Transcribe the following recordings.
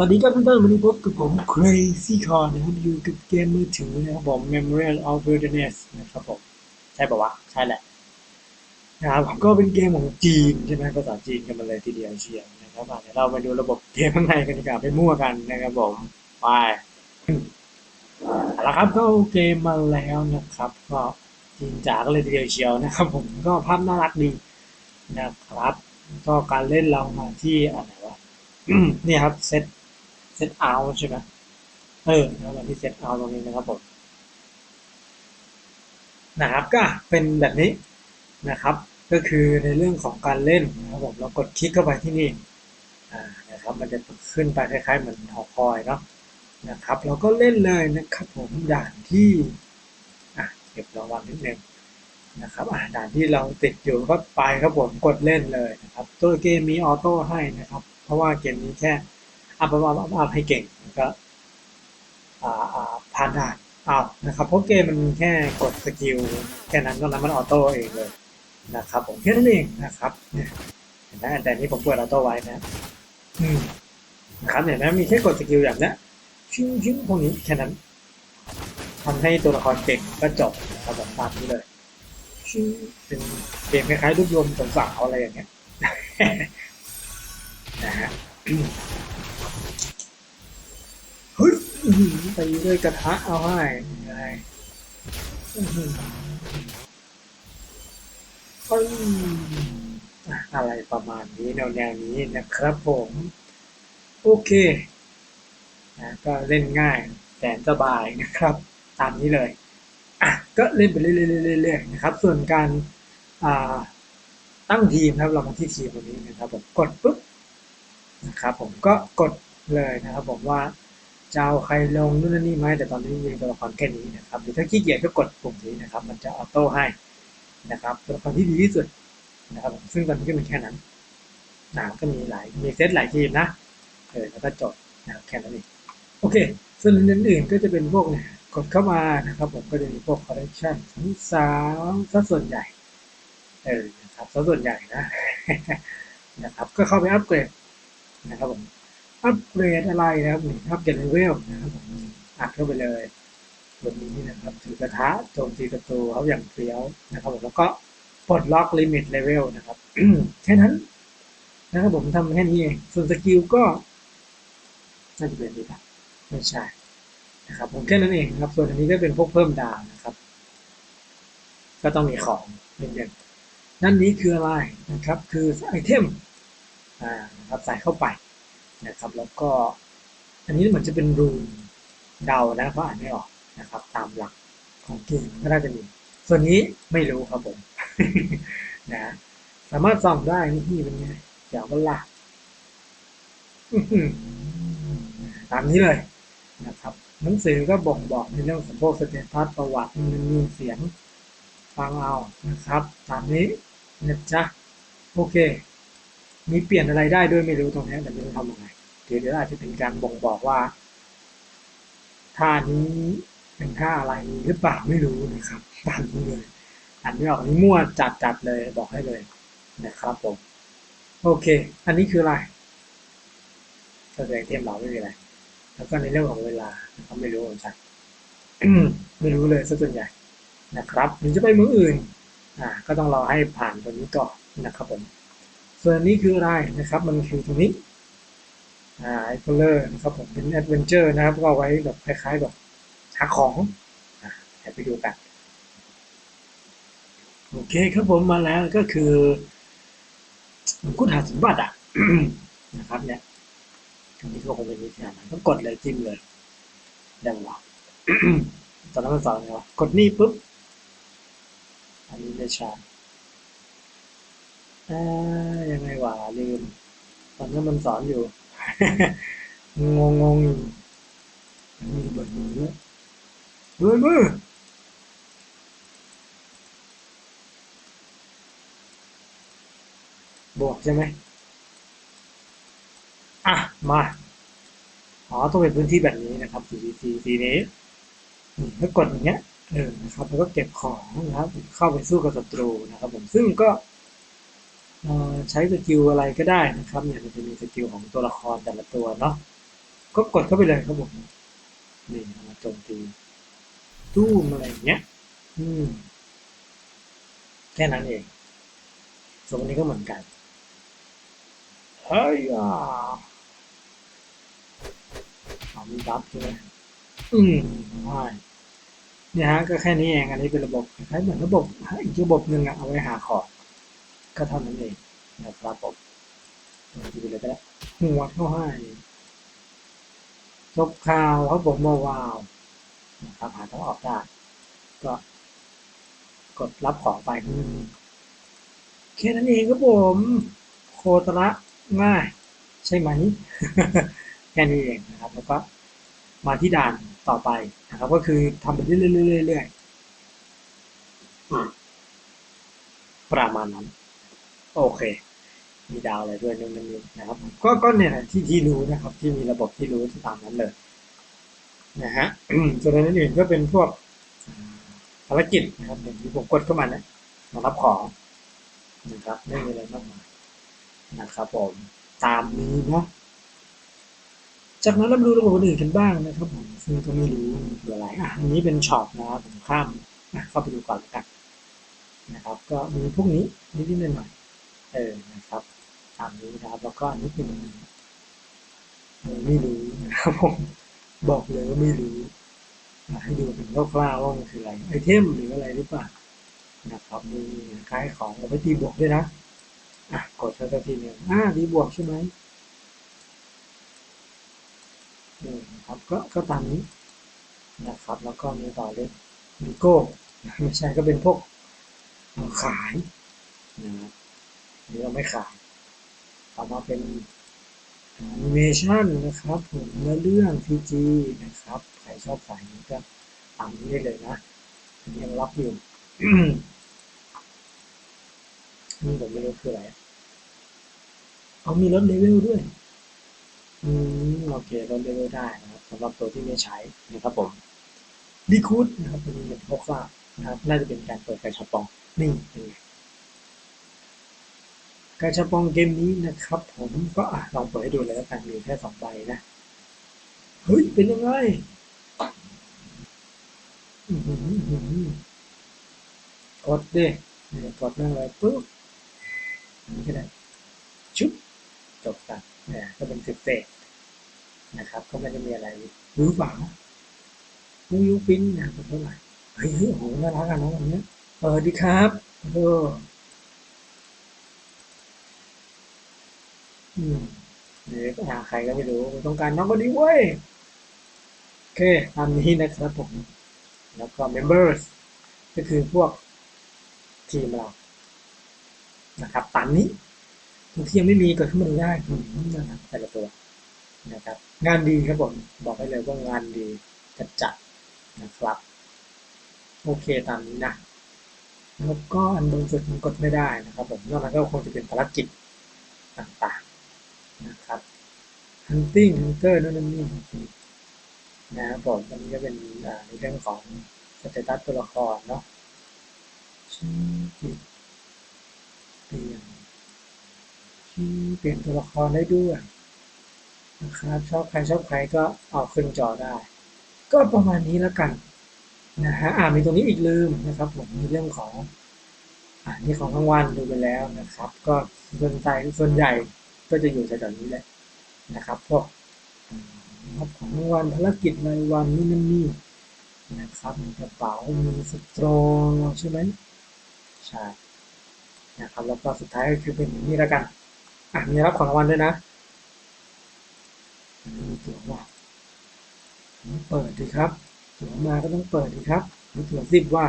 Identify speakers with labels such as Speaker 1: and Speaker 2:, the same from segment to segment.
Speaker 1: วัสดีครับเพื่อนๆวันนี้พบกับผม Crazy Con นะครับอยู่กับเกมมือถือนะครับผม Memorial of Wilderness นะครับผม ใช่ป่าวะ ใช่แหละนะครับก็เป็นเกมของจีนใช่ไหมภาษาจีนกันมาเลยทีเดียวเชียวนะครับเดี๋ยวเราไปดูระบบเกมข้างในกันดีกว่าไปมั่วกันนะครับผม ไปเอาละครับก็เกมมาแล้วนะครับ ก็จีนจ๋ากันเลยทีเดียวเชียวนะครับ ผมก็ภาพน่ารักดีนะครับ ก็การเล่นเรามาที่อะไรวะเนี่ยครับเซต เซตเอาใช่ไหมเออแล้วเราที่เซตเอาตรงนี้นะครับผมนะครับก็เป็นแบบนี้นะครับ ก็คือในเรื่องของการเล่นนะครับผมเรากดคลิกเข้าไปที่นี่อ่านะครับมันจะขึ้นไปคล้ายๆเหมือนหอคอยเนาะนะครับเราก็เล่นเลยนะครับผมด่านที่อะเก็บรางวัลนิดนึงนะครับอ่าด่านที่เราติดอยู่ก็ไปครับผมกดเล่นเลยนะครับตัวเกมมีออโต้ให้นะครับ เพราะว่าเกมนี้แค่ อัพอัพอัพอัพให้เก่งก็อ่าอ่าผ่านด่านอ้าวนะครับเพราะเกมมันแค่กดสกิลแค่นั้นตอนนั้นมันออโต้เองเลยนะครับผมแค่นั้นเองนะครับเห็นไหมแต่นี้ผมเปิดออโต้ไว้นะอืมนะครับเห็นไหมมีแค่กดสกิลอย่างนี้ชิ้งชิ้งพวกนี้แค่นั้นทำให้ตัวละครเก่งก็จบนะครับผมตามนี้เลยชิ้งเป็นเกมคล้ายๆรูปรวมสาวอะไรอย่างเงี้ยนะฮะ ฮ้ยอื้อหือตีด้วยกระทะเอาให้ไงอื้อหือะไรประมาณนี้แนวแนวนี้นะครับผม โอเคนะก็เล่นง่ายแสนสบายนะครับ ตามนี้เลยอะก็เล่นไปเรื่อยๆๆๆนะครับ ส่วนการอ่าตั้งทีมนะครับเรามาที่ทีมวันนี้นะครับผมกดปุ๊บนะครับผมก็กดเลยนะครับผมว่า จะเอาใครลงนู่นนนนี่ไหมแต่ตอนนี้มีตัวละครแค่นี้นะครับหรือถ้าขี้เกียจก็กดปุ่มนี้นะครับ มันจะออโต้ให้นะครับตัวละครที่ดีที่สุดนะครับ ซึ่งตอนนี้ก็มีแค่นั้นนะก็มีหลายมีเซตหลายทีมนะเออแล้วก็จบนะครับแค่นั้นเองโอเค ส่วนอื่นๆก็จะเป็นพวกเนี่ยกดเข้ามานะครับผมก็จะมีพวกคอลเลคชันทั้งสาวซะส่วนใหญ่เออนะครับซะส่วนใหญ่นะนะครับ ก็เข้าไปอัปเกรดนะครับผม อัปเกรดอะไรนะครับนี่อัปเกรดเลเวลนะครับผมอัดเข้าไปเลยตัวนี้นะครับถือกระทะโจมตีศัตรูเขาอย่างเฟี้ยวนะครับผมแล้วก็ปลดล็อกลิมิตเลเวลนะครับแค่นั้นนะครับผมทำแค่นี้เองส่วนสกิลก็น่าจะเป็นดีป่ะไม่ใช่นะครับผมแค่นั้นเองนะครับ ส่วนอันนี้ก็เป็นพวกเพิ่มดาวนะครับ ก็ต้องมีของเด่นๆนั่นนี้คืออะไรนะครับ คือไอเทมอ่านะครับใส่เข้าไป นะครับ แล้วก็อันนี้เหมือนจะเป็นรูนเดานะเพราะอ่านไม่ออกนะครับ ตามหลักของเกมก็น่าจะมี ส่วนนี้ไม่รู้ครับผมนะสามารถส่องได้นี่พี่เป็นไงเดี๋ยวมันละตามนี้เลยนะครับ หนังสือก็บ่งบอกในเรื่องของพวกสเตตัสประวัติมันมีเสียงฟังเอานะครับ ตามนี้นะจ๊ะโอเค มีเปลี่ยนอะไรได้ด้วยไม่รู้ตรงนี้แต่ไม่รู้ทำยังไงเดี๋ยวเดี๋ยวอาจจะเป็นการบ่งบอกว่าท่านี้เป็นท่าอะไรหรือเปล่าไม่รู้นะครับตามนี้เลยอันไม่ออกนี้มั่วจัดจัดเลยบอกให้เลยนะครับผมโอเค อันนี้คืออะไรแสดงเทียมเราไม่มีอะไร แล้วก็ในเรื่องของเวลาเขาไม่รู้เหมือนกันไม่รู้เลยซะส่วนใหญ่นะครับหรือจะไปเมืองอื่น อ่า ก็ต้องรอให้ผ่านตัวนี้ก่อนนะครับผม ส่วนนี้คืออะไรนะครับ มันคือตรงนี้อ่าไอโคเลอร์นะครับผมเป็นแอดเวนเจอร์นะครับก็ไว้แบบคล้ายๆแบบหาของอ่าไปดูกันโอเคครับผมมาแล้วก็คือคุณหาสมบัติอะนะครับเนี่ยอันนี้ก็คงเป็นวิธีการต้องกดเลยจิ้มเลยด้ไหมวะตอนนั้นมันสอนไงวะกดนี่ปุ๊บอันนี้ไม่ใช่อ่า ยังไงวะลืม ตอนนั้นมันสอนอยู่ งงงๆอยู่มีบิดมือด้วยดมือบวกใช่ไหมอะ มาอ๋อต้องเป็นพื้นที่แบบนี้นะครับสีสีสีนี้นี่ถ้ากดอย่างเงี้ยเออนะครับแล้วก็เก็บของนะครับ เข้าไปสู้กับศัตรูนะครับ ผมซึ่งก็ ใช้สกิลอะไรก็ได้นะครับเนี่ยมันจะมีสกิลของตัวละครแต่ละตัวเนาะก็กดเข้าไปเลยครับผมนี่มาโจมตีตู้มอะไรอย่างเงี้ย อืม แค่นั้นเองส่วนนี้ก็เหมือนกันเฮ้ยอะเอามีบัฟใช่ไหมอืมใช่เนี่ยฮะก็แค่นี้เองอันนี้เป็นระบบคล้ายเหมือนระบบอีกระบบหนึ่งอะเอาไว้หาของ ก็เท่านั้นเองนะครับผมดูเลยก็ได้หัวเข้าให้จบข่าวครับผมมาวาวนะครับหาทางออกได้ก็กดรับของไปอืมแค่นั้นเองครับผม โคตระง่ายใช่ไหมแค่นี้เองนะครับ แล้วก็มาที่ด่านต่อไปนะครับ ก็คือทำไปเรื่อยๆเรื่อยๆประมาณนั้น โอเค มีดาวอะไรด้วยนู่นนี่นะครับ ก็ก็เนี่ยที่ที่รู้นะครับ ที่มีระบบที่รู้ที่ตามนั้นเลยนะฮะส่วนนั้นอื่นก็เป็นพวกภารกิจนะครับอย่างที่ผมกดเข้ามานะมารับของนะครับ ไม่มีอะไรมากมายนะครับผมตามนี้นะจากนั้นเรามาดูระบบอื่นกันบ้างนะครับผมซึ่งก็ไม่รู้คืออะไรอะอันนี้เป็นช็อปนะครับผมข้ามอะเข้าไปดูก่อนล้วกันนะครับ ก็มีพวกนี้นิดๆหน่อยๆ ออนะครับตามนี้นะครับ แล้วก็อันนี้เป็นไม่รู้นะครับผมบอกเลยว่าไม่รู้ให้ดูเป็นคร่าวๆว่ามันคืออะไรไอเทมหรืออะไรหรือเปล่านะครับมีคล้ายของเอาไปตีบวกด้วยนะอะกดสักทีหนึ่งอ่าตีบวกใช่ไหมอืมครับก็ก็ตามนี้นะครับ แล้วก็มีต่อเลยมีโก้ไม่ใช่ก็เป็นพวกขายนะครับ นี่เราไม่ขายเอามาเป็นแอนิเมชันนะครับผมเนื้อเรื่อง PG นะครับใครชอบสายนี้ก็ตามนี้ได้เลยนะยังรับอยู่นี่ผมไม่รู้คืออะไรเอามีลดเลเวลด้วยอืมโอเคลดเลเวลได้นะครับสำหรับตัวที่ไม่ใช้นะครับผมดีคูดนะครับตัวนี้เป็นพวกว่านะครับน่าจะเป็นการเปิดไฟช็อปปองนี่เป็นไง กาชาปองเกมนี้นะครับ ผมก็อะลองเปิดให้ดูเลยแล้วกันมีแค่สองใบนะเฮ้ยเป็นยังไงอื้อหืออื้อหือกดดิเนี่ยกดนั่งเลยปุ๊บอันนี้ก็ได้ชุบจบกันเนี่ยก็เป็นสิบเศษนะครับ ก็ไม่ได้มีอะไรหรือเปล่ามูยูปินนะเป็นเท่าไหร่เฮ้ยโอ้โหน่ารักอะน้องอันเนี้ยเออดีครับเออ อืม เดี๋ยไปหาใครก็ไม่รู้ต้องการน้องคนนี้เว้ยโอเคตามนี้นะครับผม แล้วก็ members ก็คือพวกทีมเรา นะครับตามนี้บางทียังไม่มีเกิดขึ้นมาดูได้นะครับแต่ละตัวนะครับ งานดีครับผม บอกให้เลยว่างานดีจัดจัดนะครับ โอเคตามนี้นะ แล้วก็อันบนสุดมันกดไม่ได้นะครับผม นอกนั้นก็คงจะเป็นภารกิจต่างๆ นะครับ hunting hunter นู่นนั่นนี่นะครับผมอันนี้ก็เป็นในเรื่องของสเตตัสตัวละครเนาะชื่เปลี่ยนชื่เปลี่ยนตัวละครได้ด้วยนะครับชอบใครชอบใครก็เอาขึ้นจอได้ ก็ประมาณนี้แล้วกันนะฮะอ่ามีตรงนี้อีกลืมนะครับผมมีเรื่องของอ่านี่ของรางวัลดูไปแล้วนะครับ ก็ส่วนใหญ่ส่วนใหญ่ ก็จะอยู่แถวๆนี้แหละนะครับพวกอืมรับของรางวัลภารกิจรายวันนี่นั่นนี่นะครับมีกระเป๋ามีสตรอใช่ไหมใช่นะครับแล้วก็สุดท้ายก็คือเป็นนี่ล้วกันอะมีรับของรางวัลด้วยนะมีตัวว่าเปิดดีครับตัวมาก็ต้องเปิดดีครับมีตั๋วสิบว่า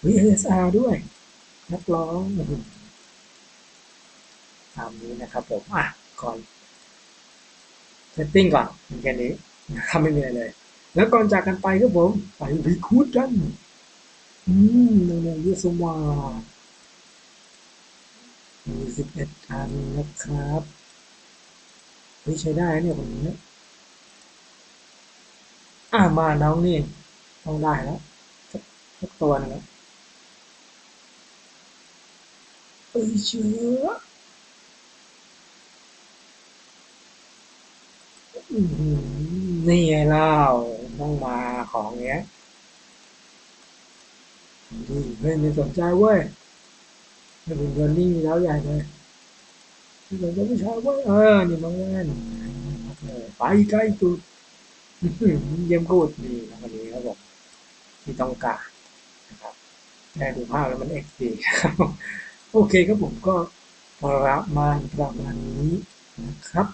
Speaker 1: เฮ้ย ASR ด้วยนักร้องโอ้โห ตามนี้นะครับผมอะก่อนเซตติ้งก่อนมีแค่นี้นะครับไม่มีอะไรเลย แล้วก่อนจากกันไปครับผมไปรีคูดกันอืมเร็วๆเยอะสว่ามีสิบเอ็ดอันนะครับเฮ้ยใช้ได้เนี่ยคนนี้อ่ามาน้องนี่ต้องได้แล้วสักตัวนึงแล้วเอ้ยเชื้อ อื้อหือ นี่ไงเล่าต้องมาของเงี้ยนี่เฮ้ยไม่สนใจเว้ยไม่เป็นเงินนี่แล้วใหญ่เลยไม่สนใจผู้ชายเว้ยเออนี่น้องแว่นไปใกล้จุดเยี่ยมกูดนี่นะคนนี้ครับผมที่ต้องการนะครับได้ดูภาพแล้วมันเอ็กซ์ดีครับโอเคครับผมก็ประมาณประมาณนี้นะครับ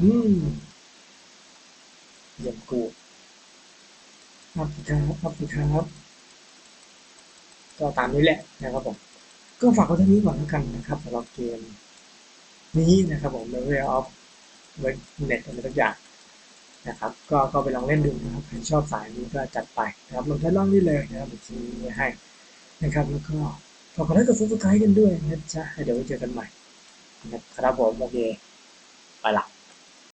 Speaker 1: อืม เยี่ยมกูอัพสิครับอัพสิครับก็ตามนี้แหละนะครับผม ก็ฝากไว้เท่านี้ก่อนแล้วกันนะครับสำหรับเกมนี้นะครับผม Level of Net อะไรทุกอย่างนะครับ ก็ก็ไปลองเล่นดูนะครับใครชอบสายนี้ก็จัดไปนะครับลองทดลองได้เลยนะครับเดี๋ยวชี้ไว้ให้นะครับแล้วก็ฝากกดไลค์กดซับสไครต์กันด้วยนะจ๊ะเดี๋ยวไว้เจอกันใหม่นะครับผมโอเคไปละ